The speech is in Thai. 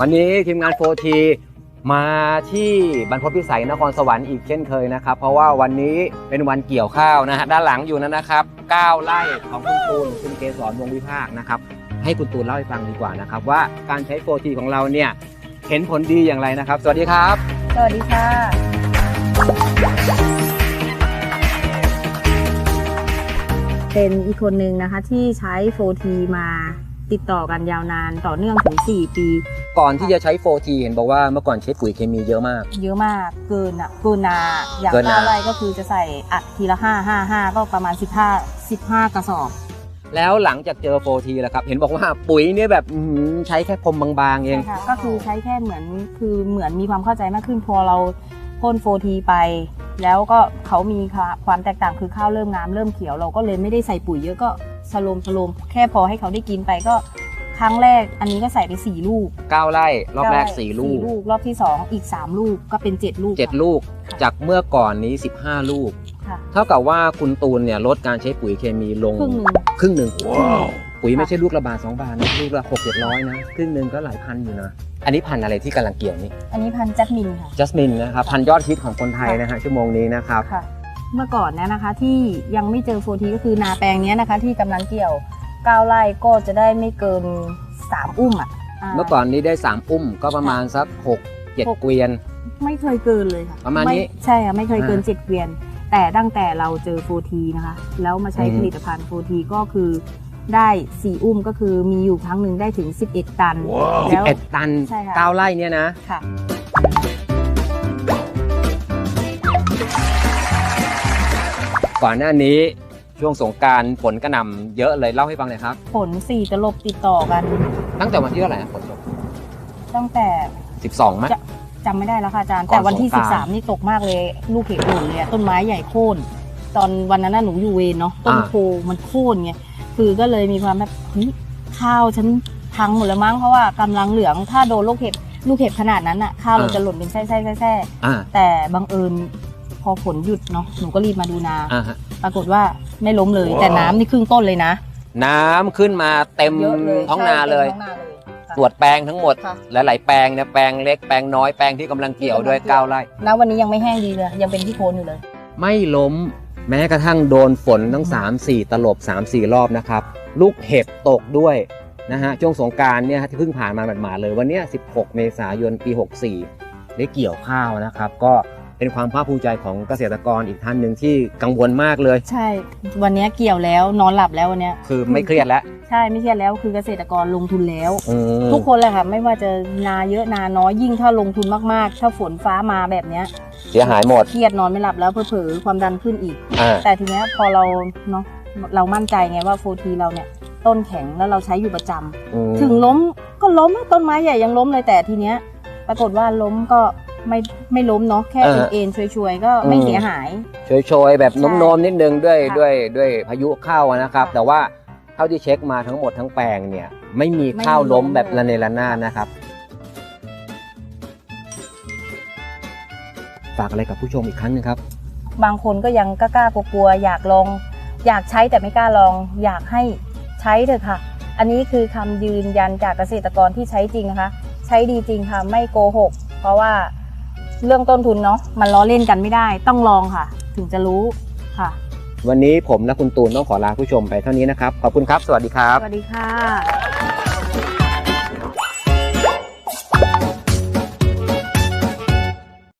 วันนี้ทีมงานโฟทีมาที่บรรพตพิสัยนครสวรรค์อีกเช่นเคยนะครับ เพราะว่าวันนี้เป็นวันเกี่ยวข้าวนะฮะด้านหลังอยู่นั้นนะครับ9ไร่ของคุณตูนคุณเกสรวงวิภาคนะครับ ให้คุณตูนเล่าให้ฟังดีกว่านะครับ ว่าการใช้โฟทีของเราเนี่ยเห็นผลดีอย่างไรนะครับ สวัสดีครับ สวัสดีค่ะ เป็นอีกคนหนึ่งนะคะที่ใช้โฟทีมา ติดต่อกันยาวนานต่อเนื่องถึง 4 ปี ก่อนที่จะใช้โฟทีเห็นบอกว่าเมื่อก่อนใช้ปุ๋ยเคมีเยอะมาก เยอะมากเกินอะเกินนาอย่างเกินนาห้าไร่ก็คือจะใส่อัดทีละห้าห้าห้าก็ประมาณ 15 15 กระสอบ แล้วหลังจากเจอโฟทีแล้วครับ เห็นบอกว่าปุ๋ยเนี่ยแบบอื้อหือใช้แค่พรมบางๆเองใช่ค่ะก็คือใช้แค่เหมือนคือเหมือนมีความเข้าใจมากขึ้นพอเราพ่นโฟทีไป แล้วก็เขามีความแตกต่างคือข้าวเริ่มงามเริ่มเขียวเราก็เลยไม่ได้ใส่ปุ๋ยเยอะก็ สโลมสโลมแค่พอให้เขาได้กินไปก็ครั้งแรกอันนี้ก็ใส่ไปสี่ลูก 9 ไร่รอบแรก 4 ลูกลูก รอบที่สองอีกสามลูกก็เป็นเจ็ดลูก 7 ลูก จากเมื่อก่อนนี้ 15 ลูกค่ะเท่ากับว่าคุณตูนเนี่ยลดการใช้ปุ๋ยเคมีลง ครึ่งหนึ่งครึ่งหนึ่งว้าวปุ๋ยไม่ใช่ลูกละบาทสองบาทนะลูกละหกเจ็ดร้อยนะครึ่งหนึ่งก็หลายพันอยู่นะ อันนี้พันธุ์อะไรที่กำลังเกี่ยวนี่ อันนี้พันธุ์จัสมินค่ะจัสมินนะครับพันธุ์ยอดฮิตของคนไทยนะฮะชั่วโมงนี้นะครับค่ะ เมื่อก่อนเนะนะคะ ที่ยังไม่เจอโฟทีก็คือนาแปลงเนี้ยนะคะ ที่กำลังเกี่ยวก้าวไร่ก็จะได้ไม่เกินสามอุ้มอะา เมื่อก่อนนี้ได้ 3 อุ้มก็ประมาณสัก6 หก 7เกวียน ไม่เคยเกินเลยค่ะประมาณนี้ไใช่ค่ะไม่เคยเกินอ่า เจ็ดเกวียน แต่ตั้งแต่เราเจอโฟทีนะคะ แล้วมาใช้อืมผลิตภัณฑ์โฟทีก็คือได้สี่อุ้มก็คือมีอยู่ครั้งหนึ่งได้ถึง 11 ตัน แล้ว 11 ตันใช่ค่ะ 9ไร่เนี่ยนะ ค่ะ ก่อนหน้านี้ช่วงสงกรารฝนกระหน่ำเยอะเลยเล่าให้ฟังหน่อยครับผลสี่ตลบติดต่อกัน ตั้งแต่วันที่เท่าไหร่นะฝนตกตั้งแต่12ไหมจะจำไม่ได้แล้วค่ะอาจารย์ ก่อนแต่วันที่ สงกรานต์13 นี่ตกมากเลยลูกเห็บหล่นเลยอะต้นไม้ใหญ่โค่นตอนวันนั้นน่ะหนูอยู่เวรเนาะต้นอ่า โพมันโค่นไงคือก็เลยมีความแบบเฮ้ยข้าวฉันพังหมดแล้วมั้งเพราะว่ากำลังเหลืองถ้าโดนลูกเห็บลูกเห็บขนาดนั้นอะข้าวเราจะหล่นเป็นแส้ๆแส้อ่าๆแต่บังเอิญ พอฝนหยุดเนาะหนูก็รีบมาดูนา อ่าฮะ ปรากฏว่าไม่ล้มเลย แต่น้ำนี่ครึ่งต้นเลยนะน้ำขึ้นมาเต็มเยอะเลยท้องนาเลย ใช่ต็มท้องนาเลยค่ะ ตรวจแปลงทั้งหมด ค่ะ หลายๆแปลงเนี่ยแปลงเล็กแปลงน้อยแปลงที่กำลังเกี่ยวด้วยที่กำลังเกี่ยว9ไร่ ณวันนี้ยังไม่แห้งดีเลยยังเป็นที่โคนอยู่เลย ไม่ล้มแม้กระทั่งโดนฝนทั้ง 3 4 ตลบ 3 4 รอบนะครับ ลูกเห็บตกด้วยนะฮะช่วงสงกรารเนี่ยฮะที่เพิ่งผ่านมาหมาดๆเลยวันเนี้ย16 เมษายนปี 64 ได้เกี่ยวข้าวนะครับ ก็ เป็นความภาคภูมิใจของเกษตรกรอีกท่านหนึ่งที่กังวลมากเลย ใช่ วันนี้เกี่ยวแล้วนอนหลับแล้ววันเนี้ยคือไม่เครียดแล้ว ใช่ไม่เครียดแล้วคือเกษตรกรลงทุนแล้วอืมทุกคนเลยค่ะไม่ว่าจะนาเยอะนาน้อยยิ่งถ้าลงทุนมากๆ ถ้าฝนฟ้ามาแบบเนี้ยเสียหายหมดเครียดนอนไม่หลับแล้วเผลอๆความดันขึ้นอีกอ่าแต่ทีเนี้ยพอเราเนาะเรามั่นใจไงว่าโฟทีเราเนี่ยต้นแข็งแล้วเราใช้อยู่ประจำอืมถึงล้มก็ล้มอะต้นไม้ใหญ่ยังล้มเลยแต่ทีเนี้ยปรากฏว่าล้มก็ ไม่ไม่ล้มเนาะแค่เอ็นๆช่วยๆก็ไม่เสียหาย โชยๆแบบใช่โน้มๆนิดนึงด้วยค่ะด้วยด้วยพายุเข้าอะนะครับ ค่ะแต่ว่าเท่าที่เช็คมาทั้งหมดทั้งแปลงเนี่ยไม่มีข้าวไม่มีล้มล้มแบบเลยระเนระนาดนะครับฝากอะไรกับผู้ชมอีกครั้งหนึงครับ บางคนก็ยังกล้าๆกลัวๆอยากลอง อยากใช้แต่ไม่กล้าลอง อยากให้ใช้เถอะค่ะ อันนี้คือคำยืนยันจากเกษตรกรที่ใช้จริงนะคะ ใช้ดีจริงค่ะไม่โกหก เพราะว่า เรื่องต้นทุนเนาะมันล้อเล่นกันไม่ได้ ต้องลองค่ะ ถึงจะรู้ค่ะ วันนี้ผมและคุณตูนต้องขอลาผู้ชมไปเท่านี้นะครับ ขอบคุณครับ สวัสดีครับ สวัสดีค่ะ